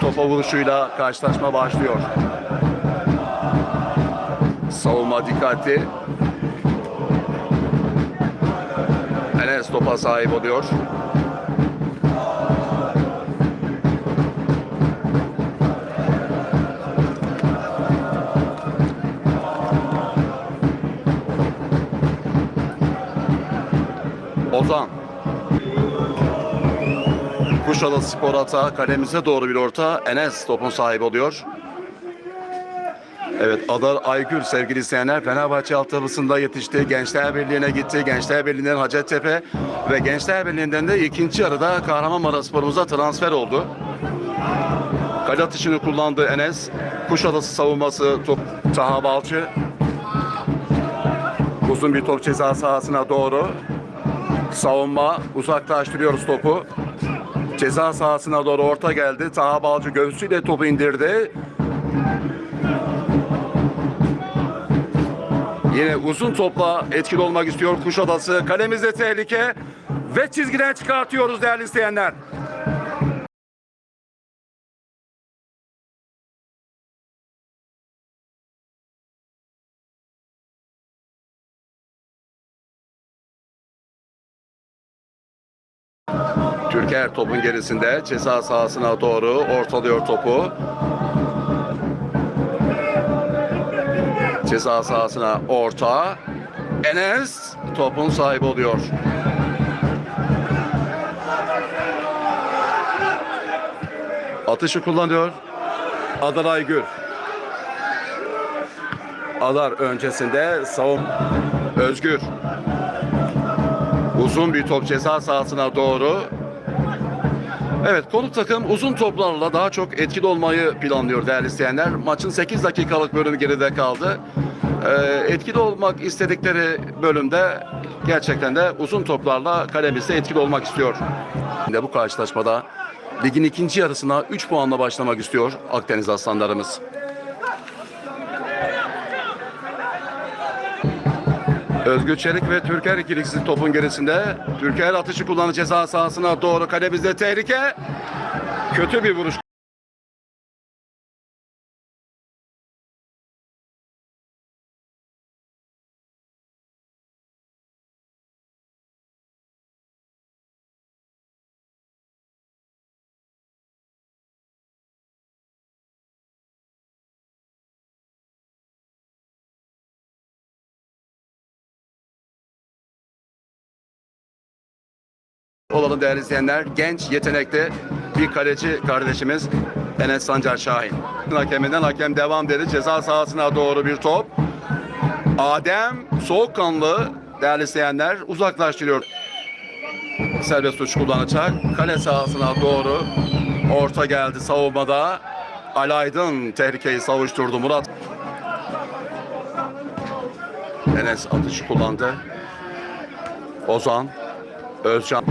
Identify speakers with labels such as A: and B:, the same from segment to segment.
A: Topa vuruşuyla karşılaşma başlıyor. Savunma dikkatli. Enes topa sahip oluyor. Ozan. Kuşadası Spor Ata kalemize doğru bir orta. Enes topun sahibi oluyor. Evet Adar Aygül sevgili izleyenler Fenerbahçe altyapısında yetişti. Gençler Birliği'ne gitti. Gençler Birliği'nden Hacettepe ve Gençler Birliği'nden de ikinci yarıda Kahramanmaraş Spor'umuza transfer oldu. Kale atışını kullandı Enes. Kuşadası savunması top Taha Balcı. Uzun bir top ceza sahasına doğru. Savunma uzaklaştırıyoruz topu. Ceza sahasına doğru orta geldi. Taha Balcı göğsüyle topu indirdi. Yine uzun topla etkili olmak istiyor Kuşadası. Kalemizde tehlike ve çizgiden çıkartıyoruz değerli izleyenler. Türker topun gerisinde ceza sahasına doğru ortalıyor topu. Ceza sahasına orta. Enes topun sahibi oluyor. Atışı kullanıyor. Adar Aygür. Adar öncesinde savun Özgür. Uzun bir top ceza sahasına doğru. Evet konuk takım uzun toplarla daha çok etkili olmayı planlıyor değerli izleyenler. Maçın 8 dakikalık bölümü geride kaldı. Ee, etkili olmak istedikleri bölümde gerçekten de uzun toplarla kalemizde etkili olmak istiyor. Şimdi bu karşılaşmada ligin ikinci yarısına 3 puanla başlamak istiyor Akdeniz Aslanlarımız. Özgür Çelik ve Türker ikilisi topun gerisinde. Türker atışı kullanı ceza sahasına doğru kalemizde tehlike. Kötü bir vuruş. Olalım değerli izleyenler. Genç, yetenekli bir kaleci kardeşimiz Enes Sancar Şahin. Hakeminden hakem devam dedi. Ceza sahasına doğru bir top. Adem soğukkanlı değerli izleyenler uzaklaştırıyor. Serbest uç kullanacak. Kale sahasına doğru orta geldi savunmada. Alaydın tehlikeyi savuşturdu Murat. Enes atışı kullandı. Ozan, Özcan.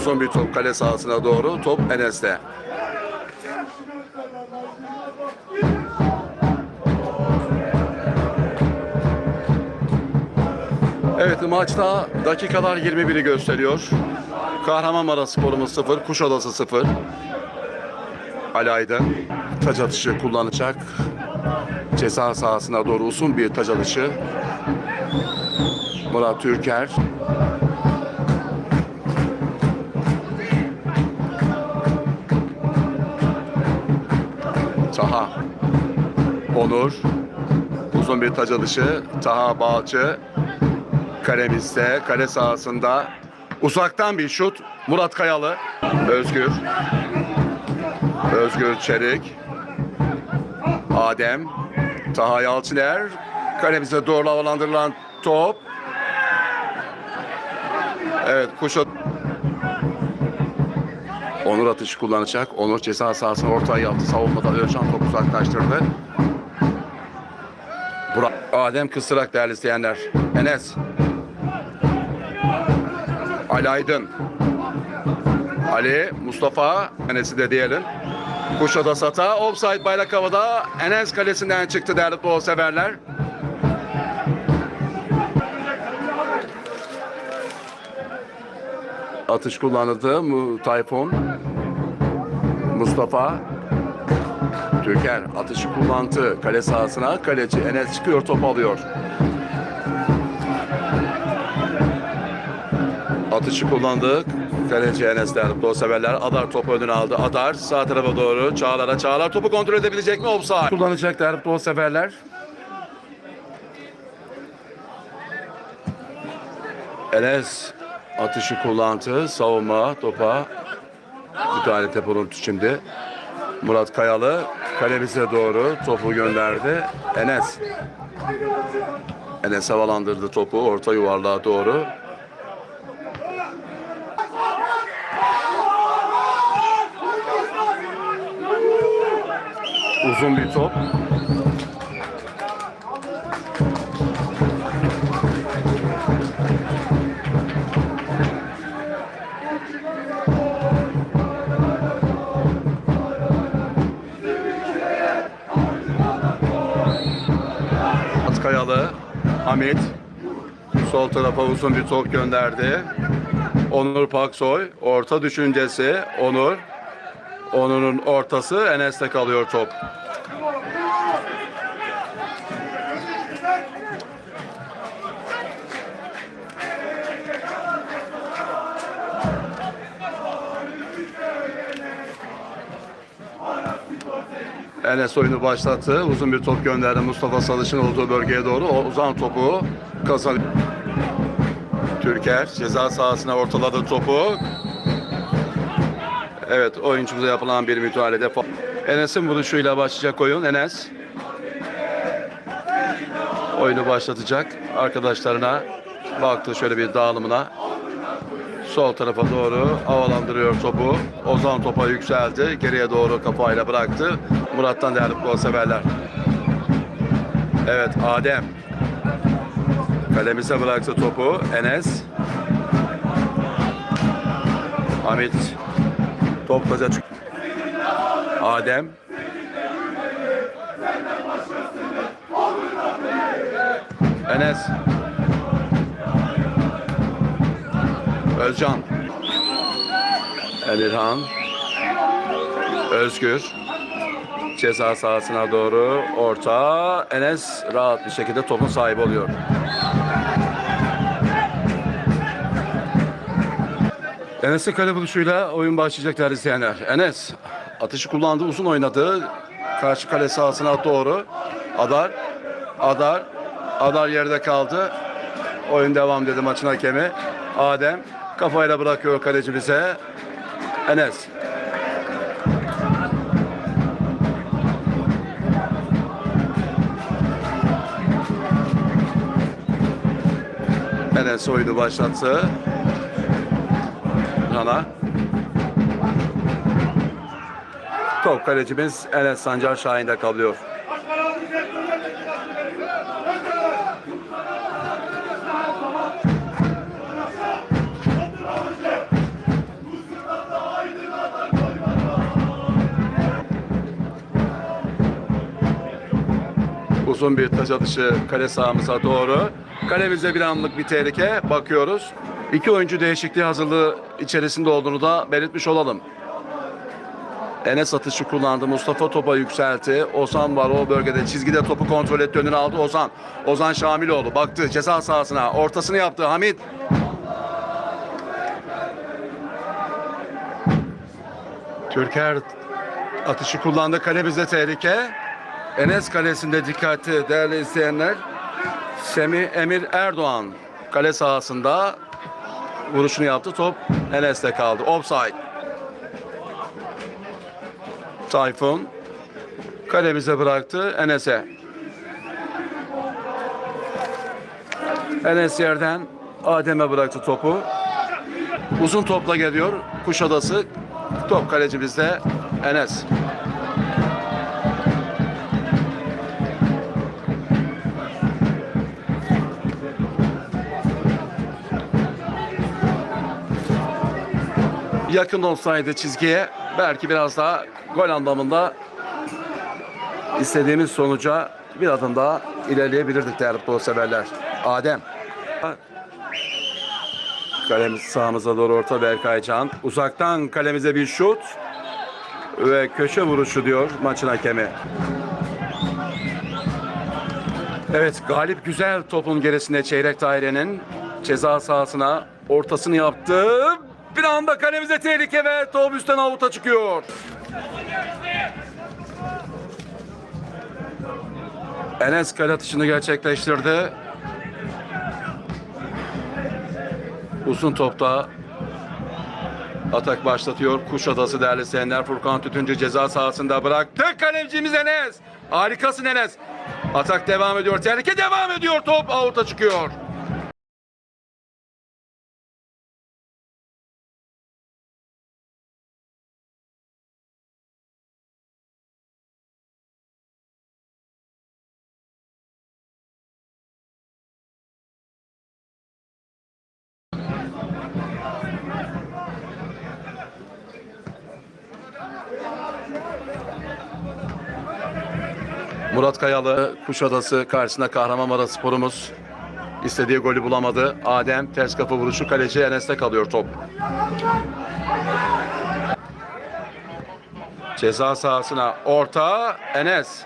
A: Uzun bir top kale sahasına doğru. Top Enes'te. Evet maçta dakikalar 21'i gösteriyor. Kahramanmaraş sporumuz 0, Kuşadası 0. Ali Aydın taç atışı kullanacak. Ceza sahasına doğru uzun bir taç atışı. Murat Türker Onur. Uzun bir taç atışı. Taha Balcı. Kalemizde, kale sahasında. Uzaktan bir şut. Murat Kayalı. Özgür. Özgür Çelik. Adem. Taha Yalçıner. Kalemize doğru havalandırılan top. Evet Kuşat. Onur atışı kullanacak. Onur ceza sahasına ortaya yaptı. Savunmada Özcan topu uzaklaştırdı. Burak Adem kıstırak değerli izleyenler. Enes. Ali Aydın. Ali, Mustafa. Enes'i de diyelim. Kuşada Sata. Offside bayrak havada. Enes kalesinden çıktı değerli futbol severler. Atış kullanıldı. Tayfun. Mustafa. Türker atışı kullandı. Kale sahasına. Kaleci Enes çıkıyor top alıyor. Atışı kullandık. Kaleci Enes'ler, futbol severler. Adar topu önüne aldı. Adar sağ tarafa doğru. Çağlar'a. Çağlar topu kontrol edebilecek mi? Offside. Kullanacaklar futbol severler. Enes atışı kullandı. Savunma topa. Bir tane teponun şimdi. Murat Kayalı kalemize doğru topu gönderdi. Enes. Enes havalandırdı topu orta yuvarlığa doğru. Uzun bir top. Hamit sol tarafa uzun bir top gönderdi. Onur Paksoy orta düşüncesi Onur. Onur'un ortası Enes'te kalıyor top. Enes oyunu başlattı. Uzun bir top gönderdi Mustafa Salış'ın olduğu bölgeye doğru. O uzan topu kazan. Türker ceza sahasına ortaladı topu. Evet oyuncumuza yapılan bir müdahalede. Enes'in vuruşuyla başlayacak oyun. Enes oyunu başlatacak. Arkadaşlarına baktı şöyle bir dağılımına. Sol tarafa doğru havalandırıyor topu. Ozan topa yükseldi. Geriye doğru kafayla bıraktı. Murat'tan değerli futbol severler. Evet Adem. Kalemize bıraktı topu. Enes. Hamit. Top kaza. Adem. Enes. Özcan. Emirhan. Özgür. Ceza sahasına doğru orta. Enes rahat bir şekilde topun sahibi oluyor. Enes'in kale buluşuyla oyun başlayacak değerli izleyenler. Enes atışı kullandı, uzun oynadı. Karşı kale sahasına doğru. Adar, Adar, Adar yerde kaldı. Oyun devam dedi maçın hakemi. Adem kafayla bırakıyor kalecimize. Enes. Enes oyunu başlattı. Rana. Top kalecimiz Enes Sancar Şahin'de kalıyor. Uzun bir taç atışı kale sahamıza doğru. Kalemize bir anlık bir tehlike bakıyoruz. İki oyuncu değişikliği hazırlığı içerisinde olduğunu da belirtmiş olalım. Enes atışı kullandı. Mustafa topa yükseltti. Ozan var o bölgede. Çizgide topu kontrol etti. Önüne aldı Ozan. Ozan Şamiloğlu baktı ceza sahasına. Ortasını yaptı Hamit. Türker atışı kullandı. Kale bize tehlike. Enes kalesinde dikkatli değerli izleyenler. Semih Emir Erdoğan kale sahasında vuruşunu yaptı. Top Enes'te kaldı. Offside. Tayfun kalemize bıraktı Enes'e. Enes yerden Adem'e bıraktı topu. Uzun topla geliyor Kuşadası. Top kalecimizde Enes. Yakın olsaydı çizgiye belki biraz daha gol anlamında istediğimiz sonuca bir adım daha ilerleyebilirdik değerli futbol severler. Adem. Kalemiz sağımıza doğru orta Berkay Can. Uzaktan kalemize bir şut. Ve köşe vuruşu diyor maçın hakemi. Evet Galip güzel topun gerisinde çeyrek dairenin ceza sahasına ortasını yaptı. Bir anda kalemize tehlike ve top üstten avuta çıkıyor. Enes kale atışını gerçekleştirdi. Uzun topta atak başlatıyor. Kuşadası değerli Sender Furkan Tütüncü ceza sahasında bıraktı. Kalemcimiz Enes. Harikasın Enes. Atak devam ediyor. Tehlike devam ediyor. Top avuta çıkıyor. Murat Kayalı Kuşadası karşısında Kahramanmaraş sporumuz istediği golü bulamadı. Adem ters kafa vuruşu kaleci Enes'te kalıyor top. Ceza sahasına orta Enes.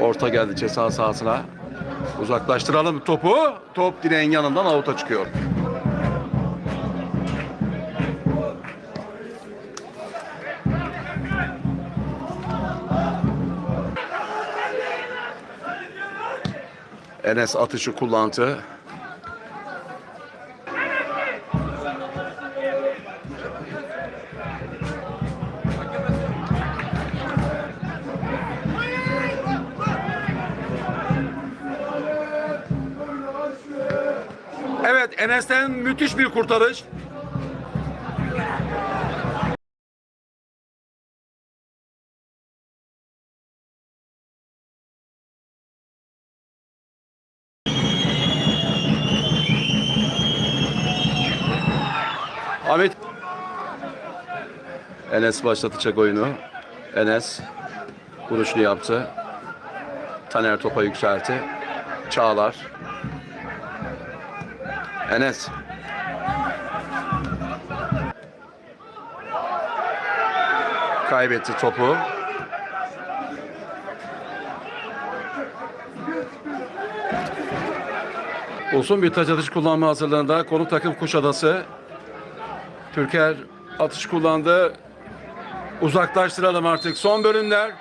A: Orta geldi ceza sahasına. Uzaklaştıralım topu. Top direğin yanından avuta çıkıyor. Enes atışı kullandı. Evet Enes'ten müthiş bir kurtarış. Ahmet Enes başlatacak oyunu. Enes vuruşunu yaptı. Taner topa yükseltti. Çağlar. Enes. Kaybetti topu. Uzun bir taç atış kullanma hazırlığında konu takım Kuşadası. Türker atış kullandı. Uzaklaştıralım artık. Son bölümler.